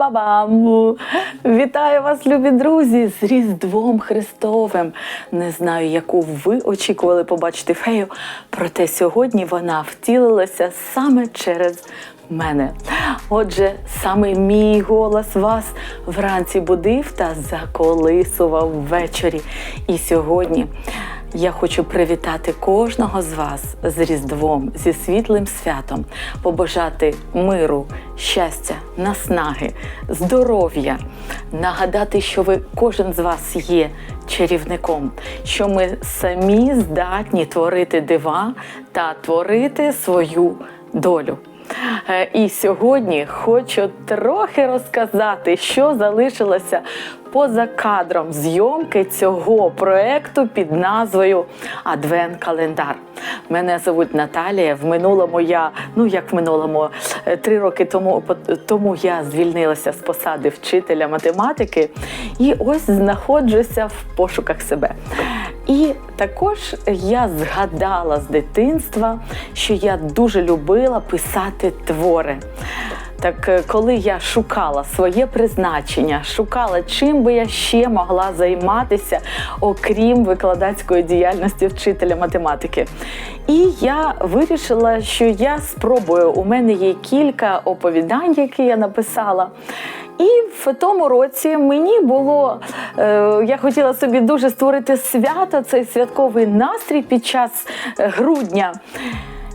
Бабам! Вітаю вас, любі друзі, з Різдвом Христовим. Не знаю, яку ви очікували побачити фею, проте сьогодні вона втілилася саме через мене. Отже, саме мій голос вас вранці будив та заколисував ввечері. І сьогодні. Я хочу привітати кожного з вас з Різдвом, зі світлим святом, побажати миру, щастя, наснаги, здоров'я, нагадати, що ви кожен з вас є чарівником, що ми самі здатні творити дива та творити свою долю. Е, І сьогодні хочу трохи розказати, що залишилося поза кадром зйомки цього проекту під назвою Адвент-календар. Мене звуть Наталія. В минулому я, ну як в минулому, е, три роки тому, тому я звільнилася з посади вчителя математики і ось знаходжуся в пошуках себе. І також я згадала з дитинства, що я дуже любила писати твори. Так, е, коли я шукала своє призначення, шукала, чим би я ще могла займатися, окрім викладацької діяльності вчителя математики. І я вирішила, що я спробую. У мене є кілька оповідань, які я написала. І в тому році мені було, е, я хотіла собі дуже створити свято, цей святковий настрій під час е, грудня.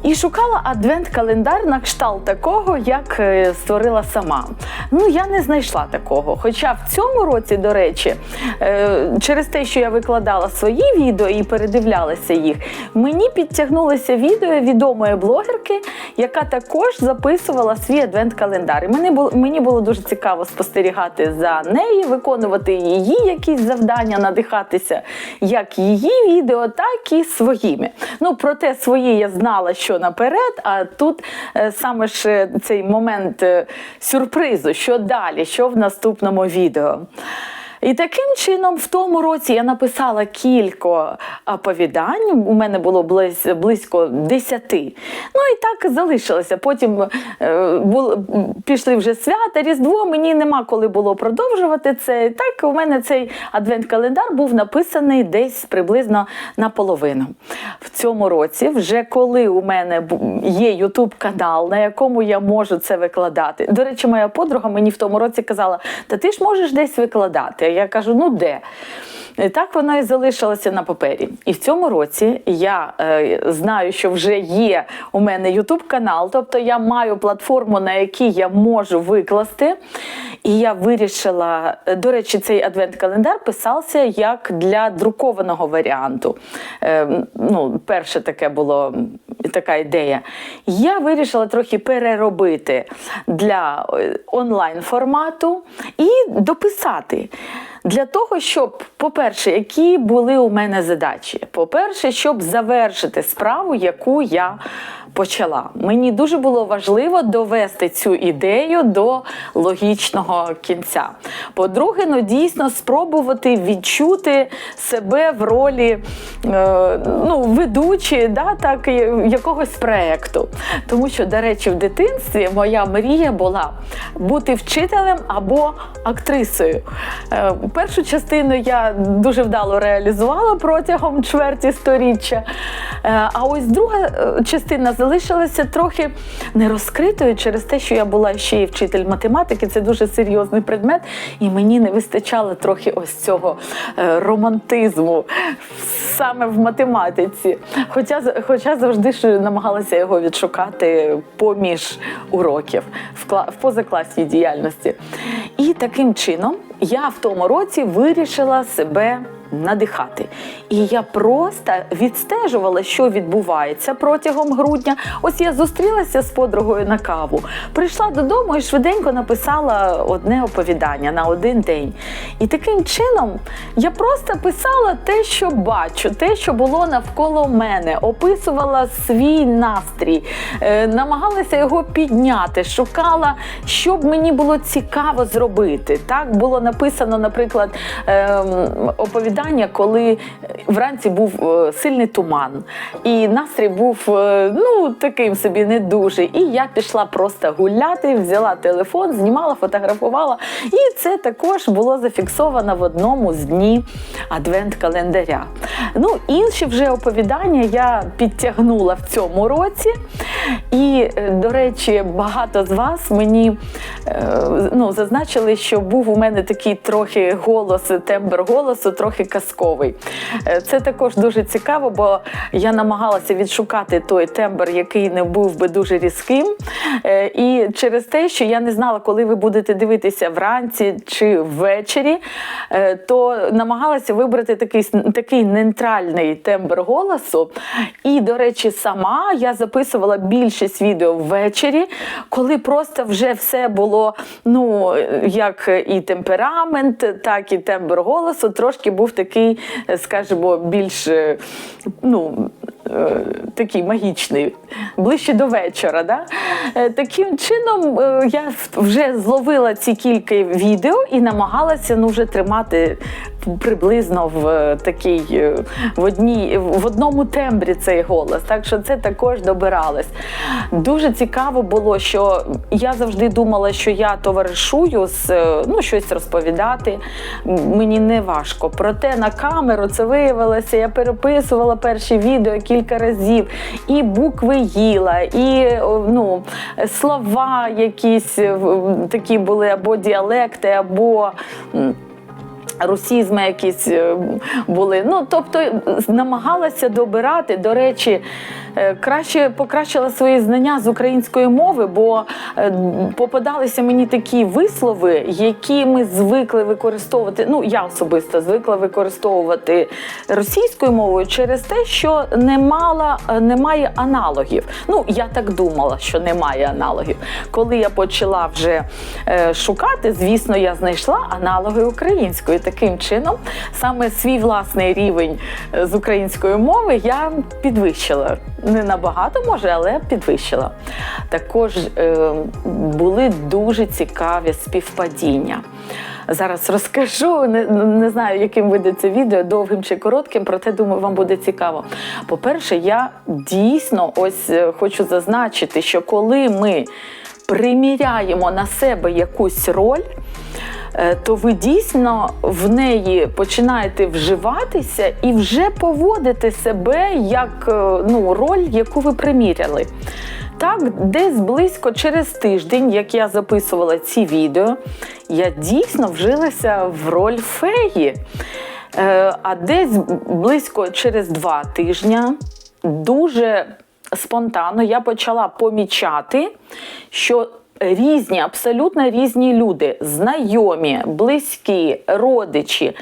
І шукала адвент-календар на кшталт такого, як е, створила сама. Ну, я не знайшла такого. Хоча в цьому році, до речі, е, через те, що я викладала свої відео і передивлялася їх, мені підтягнулося відео відомої блогерки, яка також записувала свій адвент-календар. І мені було, мені було дуже цікаво спостерігати за нею, виконувати її якісь завдання, надихатися як її відео, так і своїми. Ну, проте свої я знала, що наперед, а тут е, саме ж цей момент е, сюрпризу, що далі, що в наступному відео. І таким чином, в тому році я написала кілька оповідань. У мене було близько десяти. Ну і так залишилося. Потім е, пішли вже свята, Різдво. Мені нема коли було продовжувати це. Так, у мене цей адвент-календар був написаний десь приблизно наполовину. В цьому році, вже коли у мене є Ютуб канал, на якому я можу це викладати. До речі, моя подруга мені в тому році казала: Та ти ж можеш десь викладати. А я кажу, ну де? І так воно і залишилося на папері. І в цьому році я е, знаю, що вже є у мене Ютуб канал, тобто я маю платформу, на якій я можу викласти. І я вирішила, е, до речі, цей адвент-календар писався як для друкованого варіанту. Е, ну, перше таке було така ідея. Я вирішила трохи переробити для е, онлайн формату і дописати. Для того, щоб, по-перше, які були у мене задачі? По-перше, щоб завершити справу, яку я почала. Мені дуже було важливо довести цю ідею до логічного кінця. По-друге, ну дійсно спробувати відчути себе в ролі е, ну, ведучої, да, так, якогось проєкту. Тому що, до речі, в дитинстві моя мрія була бути вчителем або актрисою. Е, Першу частину я дуже вдало реалізувала протягом чверті сторіччя. Е, А ось друга е, частина залишилася трохи нерозкритою через те, що я була ще й вчитель математики. Це дуже серйозний предмет, і мені не вистачало трохи ось цього е, романтизму саме в математиці. Хоча, хоча завжди ж намагалася його відшукати поміж уроків в позакласній діяльності. І таким чином я в тому році вирішила себе надихати. І я просто відстежувала, що відбувається протягом грудня. Ось я зустрілася з подругою на каву, прийшла додому і швиденько написала одне оповідання на один день. І таким чином я просто писала те, що бачу, те, що було навколо мене, описувала свій настрій, е, намагалася його підняти, шукала, що б мені було цікаво зробити. Так було написано, наприклад, ем, оповідання оповідання, коли вранці був е, сильний туман, і настрій був е, ну таким собі не дуже. І я пішла просто гуляти, взяла телефон, знімала, фотографувала. І це також було зафіксовано в одному з днів адвент-календаря. Ну, інші вже оповідання я підтягнула в цьому році. І, е, до речі, багато з вас мені е, ну, зазначили, що був у мене такий трохи голос, тембр голосу, трохи казковий. Е, Це також дуже цікаво, бо я намагалася відшукати той тембр, який не був би дуже різким. І через те, що я не знала, коли ви будете дивитися вранці чи ввечері, то намагалася вибрати такий, такий нейтральний тембр голосу. І, до речі, сама я записувала більшість відео ввечері, коли просто вже все було, ну, як і темперамент, так і тембр голосу, трошки був такий, скажімо, більш е, ну, е, такий магічний, ближче до вечора. Да? Е, Таким чином я вже зловила ці кілька відео і намагалася ну, вже тримати приблизно в е, такій е, в одній в одному тембрі цей голос. Так що це також добиралось. Дуже цікаво було, що я завжди думала, що я товаришую з е, ну щось розповідати. Мені не важко. Проте на камеру це виявилося. Я переписувала перші відео кілька разів, і букви їла, і ну, слова якісь такі були або діалекти, або. Русізми якісь е, були. Ну, тобто намагалася добирати. До речі, е, краще покращила свої знання з української мови, бо е, попадалися мені такі вислови, які ми звикли використовувати. Ну, я особисто звикла використовувати російською мовою через те, що не мала, немає аналогів. Ну, я так думала, що немає аналогів. Коли я почала вже шукати, звісно, я знайшла аналоги української. Таким чином, саме свій власний рівень е, з української мови я підвищила. Не набагато може, але підвищила. Також е, були дуже цікаві співпадіння. Зараз розкажу, не, не знаю, яким вийде це відео, довгим чи коротким, проте думаю, вам буде цікаво. По-перше, я дійсно ось е, хочу зазначити, що коли ми приміряємо на себе якусь роль, то ви дійсно в неї починаєте вживатися і вже поводите себе як е, ну, роль, яку ви приміряли. Так, десь близько через тиждень, як я записувала ці відео, я дійсно вжилася в роль феї. Е, А десь близько через два тижні дуже спонтанно я почала помічати, що різні, абсолютно різні люди, знайомі, близькі, родичі.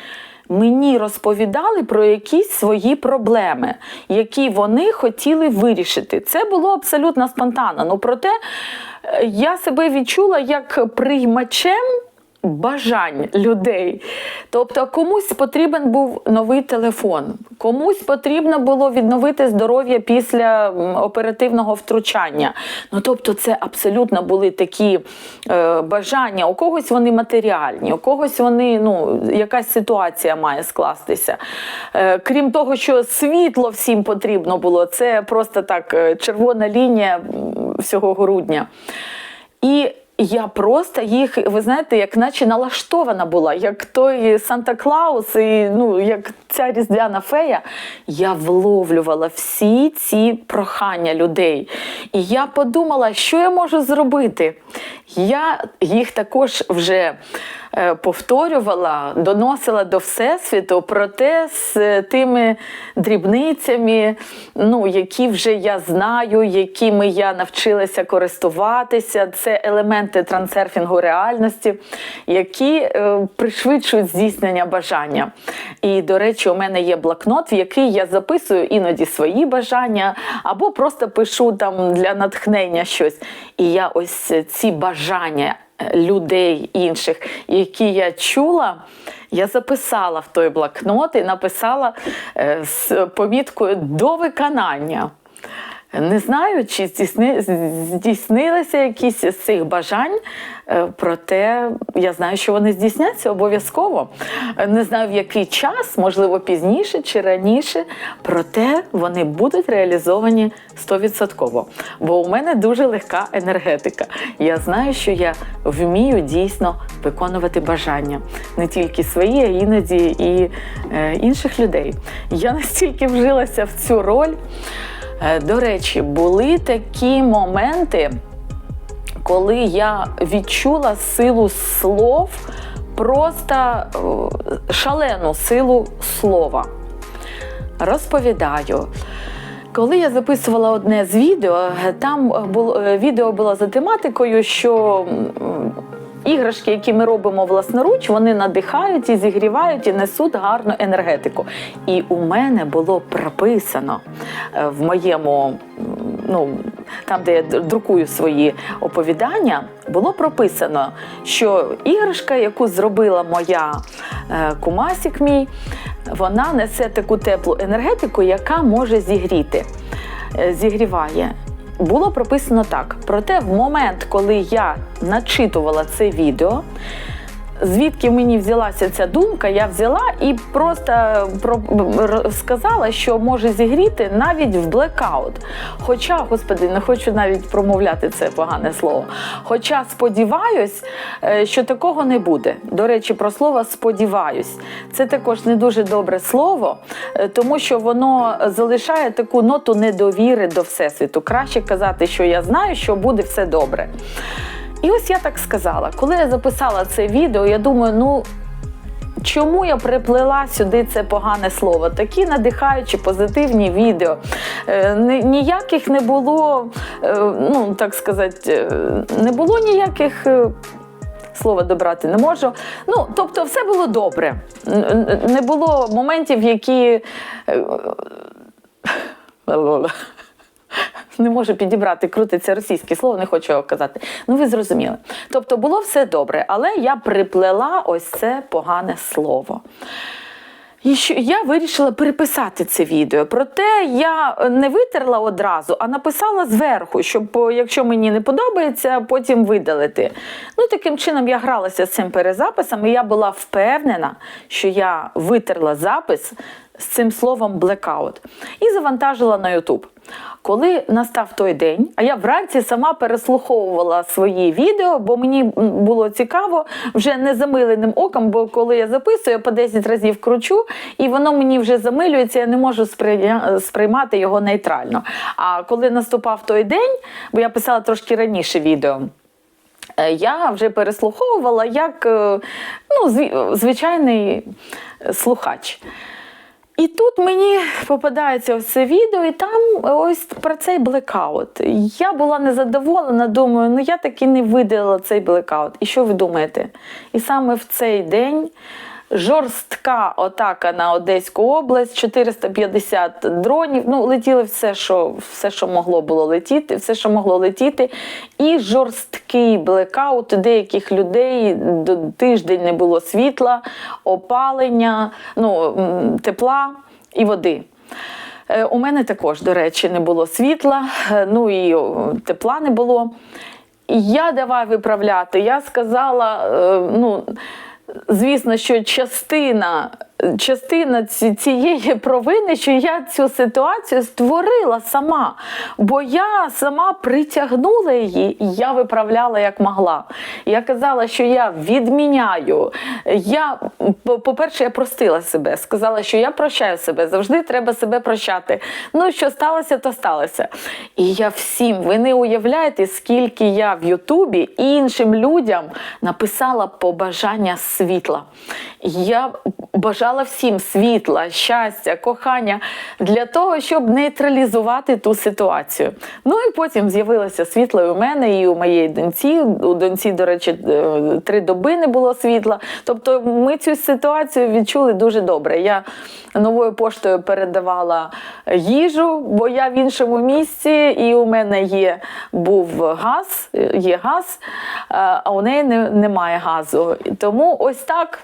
Мені розповідали про якісь свої проблеми, які вони хотіли вирішити. Це було абсолютно спонтанно. Ну, проте е, я себе відчула як приймачем бажань людей. Тобто комусь потрібен був новий телефон, комусь потрібно було відновити здоров'я після оперативного втручання. Ну тобто, це абсолютно були такі е, бажання. У когось вони матеріальні, у когось вони, ну, якась ситуація має скластися. Е, крім того, що світло всім потрібно було, це просто так е, червона лінія всього грудня. І я просто їх, ви знаєте, як наче налаштована була, як той Санта Клаус, і ну як ця різдвяна фея. Я вловлювала всі ці прохання людей. І я подумала, що я можу зробити. Я їх також вже повторювала, доносила до Всесвіту, проте з тими дрібницями, ну, які вже я знаю, якими я навчилася користуватися. Це елементи трансерфінгу реальності, які е, пришвидшують здійснення бажання. І, до речі, у мене є блокнот, в який я записую іноді свої бажання, або просто пишу там для натхнення щось. І я ось ці бажання е, людей інших, які я чула, я записала в той блокнот і написала е, з поміткою до виконання. Не знаю, чи здійсни, здійснилися якісь з цих бажань, е, проте я знаю, що вони здійсняться обов'язково. Не знаю, в який час, можливо, пізніше чи раніше, проте вони будуть реалізовані 100%. Бо у мене дуже легка енергетика. Я знаю, що я вмію дійсно виконувати бажання не тільки свої, а іноді і е, інших людей. Я настільки вжилася в цю роль. Е, До речі, були такі моменти, коли я відчула силу слов, просто е, шалену силу слова. Розповідаю. Коли я записувала одне з відео, е, там було відео було за тематикою, що іграшки, які ми робимо власноруч, вони надихають і зігрівають і несуть гарну енергетику. І у мене було прописано е, в моєму, ну там, де я друкую свої оповідання, було прописано, що іграшка, яку зробила моя е, кумасік мій, вона несе таку теплу енергетику, яка може зігріти, е, зігріває. Було прописано так. Проте, в момент, коли я начитувала це відео, звідки мені взялася ця думка, я взяла і просто про, сказала, що може зігріти навіть в блекаут. Хоча, господи, не хочу навіть промовляти це погане слово. Хоча сподіваюсь, е, що такого не буде. До речі, про слово сподіваюсь. Це також не дуже добре слово, е, тому що воно залишає таку ноту недовіри до Всесвіту. Краще казати, що я знаю, що буде все добре. І ось я так сказала, коли я записала це відео, я думаю, ну. Чому я приплела сюди це погане слово? Такі надихаючі, позитивні відео. Е, ніяких не було, е, ну так сказати, е, не було ніяких. Слова добрати не можу. Ну, тобто, все було добре. Не було моментів, які. не можу підібрати, крутиться російське слово, не хочу його казати. Ну, ви зрозуміли. Тобто було все добре, але я приплела ось це погане слово. І що я вирішила переписати це відео. Проте я не витерла одразу, а написала зверху, щоб, якщо мені не подобається, потім видалити. Ну, таким чином я гралася з цим перезаписом, і я була впевнена, що я витерла запис з цим словом блекаут і завантажила на YouTube. Коли настав той день, а я вранці сама переслуховувала свої відео, бо мені було цікаво вже не замиленим оком, бо коли я записую, я по 10 разів кручу, і воно мені вже замилюється, я не можу сприймати його нейтрально. А коли наступав той день, бо я писала трошки раніше відео. Е, Я вже переслуховувала як е, ну, звичайний е, слухач. І тут мені попадається це відео, і там ось про цей блекаут. Я була незадоволена, думаю, ну я таки не видалила цей блекаут. І що ви думаєте? І саме в цей день жорстка атака на Одеську область, 450 дронів. Ну, летіли все, що, все, що могло було летіти, все, що могло летіти. І жорсткий блекаут деяких людей тиждень не було світла, опалення, ну, тепла і води. Е, У мене також, до речі, не було світла, е, ну і тепла не було. Я давай виправляти. Я сказала, е, ну, звісно, що частина, частина цієї провини, що я цю ситуацію створила сама. Бо я сама притягнула її, і я виправляла як могла. Я казала, що я відміняю. Я, по- по-перше, я простила себе, сказала, що я прощаю себе, завжди треба себе прощати. Ну, що сталося, то сталося. І я всім, ви не уявляєте, скільки я в Ютубі іншим людям написала побажання світла. Я бажала всім світла, щастя, кохання для того, щоб нейтралізувати ту ситуацію. Ну і потім з'явилося світло і у мене, і у моєї доньці. У доньці, до речі, е, три доби не було світла. Тобто ми цю ситуацію відчули дуже добре. Я новою поштою передавала їжу, бо я в іншому місці, і у мене є був газ, є газ, е, а у неї немає газу. Тому ось так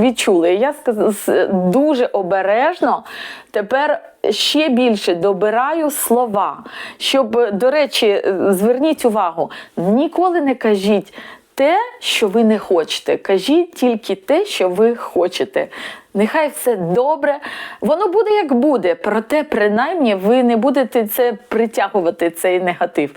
відчули. Я дуже обережно тепер ще більше добираю слова, щоб, до речі, зверніть увагу, ніколи не кажіть те, що ви не хочете. Кажіть тільки те, що ви хочете. Нехай все добре, воно буде як буде, проте принаймні ви не будете це притягувати, цей негатив.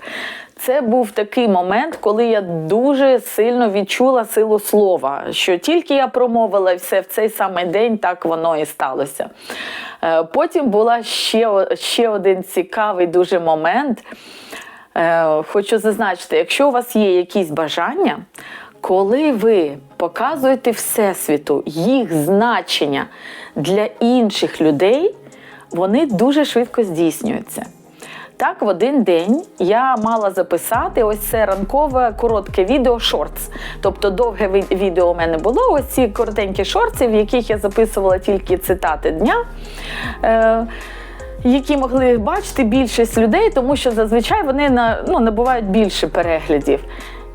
Це був такий момент, коли я дуже сильно відчула силу слова, що тільки я промовила все в цей самий день, так воно і сталося. Е, Потім була ще, ще один цікавий дуже момент. Е, Хочу зазначити, якщо у вас є якісь бажання, коли ви показуєте Всесвіту їх значення для інших людей, вони дуже швидко здійснюються. Так, в один день я мала записати ось це ранкове коротке відео шортс. Тобто довге відео у мене було. Ось ці коротенькі шорти, в яких я записувала тільки цитати дня. Е, які могли бачити більшість людей, тому що зазвичай вони на, ну, набувають більше переглядів.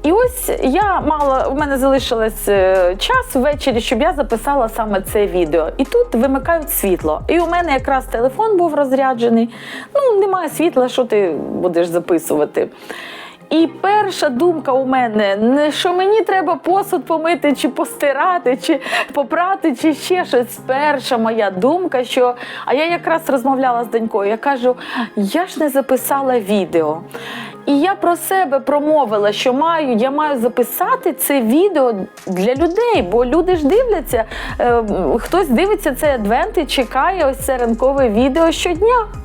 І ось я мала, у мене залишилось е, час ввечері, щоб я записала саме це відео. І тут вимикають світло. І у мене якраз телефон був розряджений. Ну, немає світла, що ти будеш записувати. І перша думка у мене не що мені треба посуд помити, чи постирати, чи попрати, чи ще щось. Перша моя думка, що а я якраз розмовляла з донькою. Я кажу, я ж не записала відео. І я про себе промовила, що маю, я маю записати це відео для людей, бо люди ж дивляться. Е, хтось дивиться цей адвент і чекає ось це ранкове відео щодня.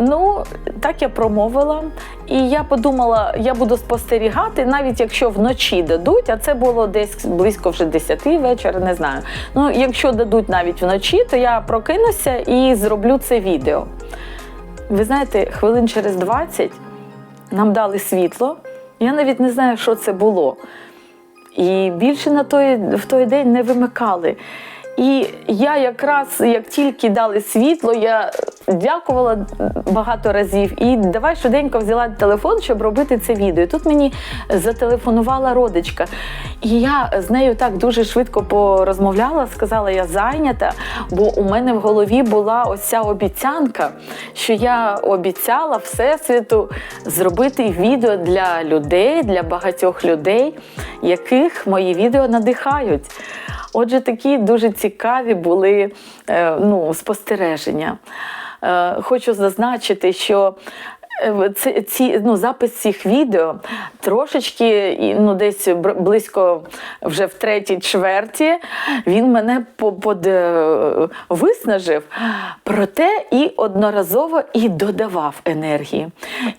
Ну, так я промовила. І я подумала, я буду спостерігати, навіть якщо вночі дадуть, а це було десь близько вже 10 вечора, не знаю. Ну, якщо дадуть навіть вночі, то я прокинуся і зроблю це відео. Ви знаєте, хвилин через 20 нам дали світло. Я навіть не знаю, що це було. І більше на той, в той день не вимикали. І я якраз як тільки дали світло, я дякувала багато разів і давай швиденько взяла телефон, щоб робити це відео. І тут мені зателефонувала родичка. І я з нею так дуже швидко порозмовляла, сказала, я зайнята, бо у мене в голові була ось ця обіцянка, що я обіцяла Всесвіту зробити відео для людей, для багатьох людей, яких мої відео надихають. Отже, такі дуже цікаві були е, ну, спостереження. Е, Хочу зазначити, що ці, ці, ну, запис цих відео трошечки, ну, десь близько вже в третій чверті, він мене под, е, виснажив, проте і одноразово і додавав енергії.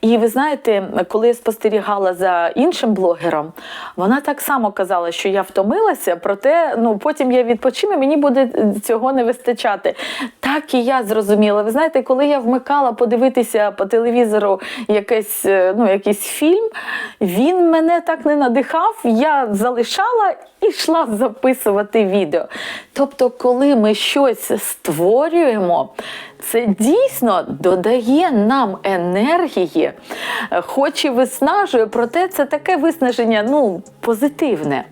І ви знаєте, коли я спостерігала за іншим блогером, вона так само казала, що я втомилася, проте ну, потім я відпочину, мені буде цього не вистачати. Так і я зрозуміла. Ви знаєте, коли я вмикала подивитися по телевізору якийсь, е, ну, якийсь фільм, він мене так не надихав, я залишала і йшла записувати відео. Тобто, коли ми щось створюємо, це дійсно додає нам енергії, хоч і виснажує, проте це таке виснаження ну, позитивне.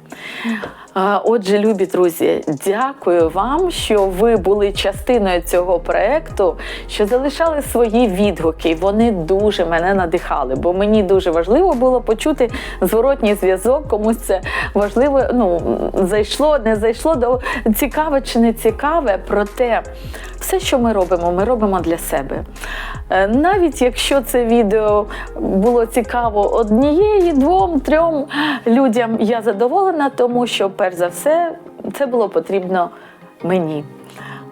Отже, любі друзі, дякую вам, що ви були частиною цього проекту, що залишали свої відгуки. Вони дуже мене надихали, бо мені дуже важливо було почути зворотній зв'язок. Комусь це важливо, ну зайшло, не зайшло до цікаве чи не цікаве. Проте все, що ми робимо, ми робимо для себе. Е, Навіть якщо це відео було цікаво однієї, двом, трьом людям, я задоволена, тому що, перш за все, це було потрібно мені.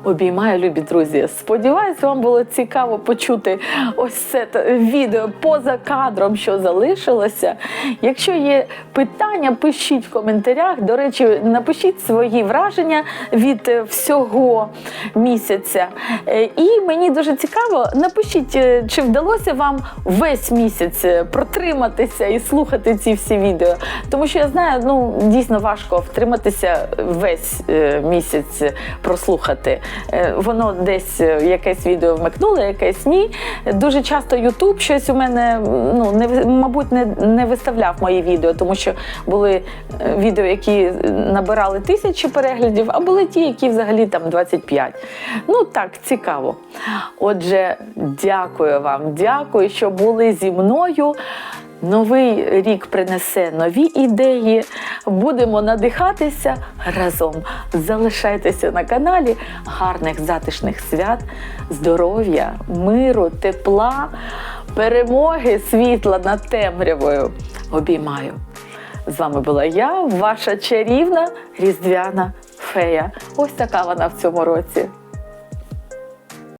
Обіймаю, любі друзі. Сподіваюсь, вам було цікаво почути ось це відео поза кадром, що залишилося. Якщо є питання, пишіть в коментарях. До речі, напишіть свої враження від е, всього місяця. Е, І мені дуже цікаво, напишіть, е, чи вдалося вам весь місяць протриматися і слухати ці всі відео. Тому що я знаю, ну дійсно важко втриматися весь місяць прослухати. Е, воно десь е, якесь відео вмикнуло, якесь ні. Дуже часто Ютуб щось у мене ну не мабуть не, не виставляв мої відео, тому що були е, відео, які набирали тисячі переглядів, а були ті, які взагалі там 25. Ну так, цікаво. Отже, дякую вам, дякую, що були зі мною. Новий рік принесе нові ідеї. Будемо надихатися разом. Залишайтеся на каналі. Гарних затишних свят, здоров'я, миру, тепла, перемоги, світла над темрявою. Обіймаю. З вами була я, ваша чарівна різдвяна фея. Ось така вона в цьому році.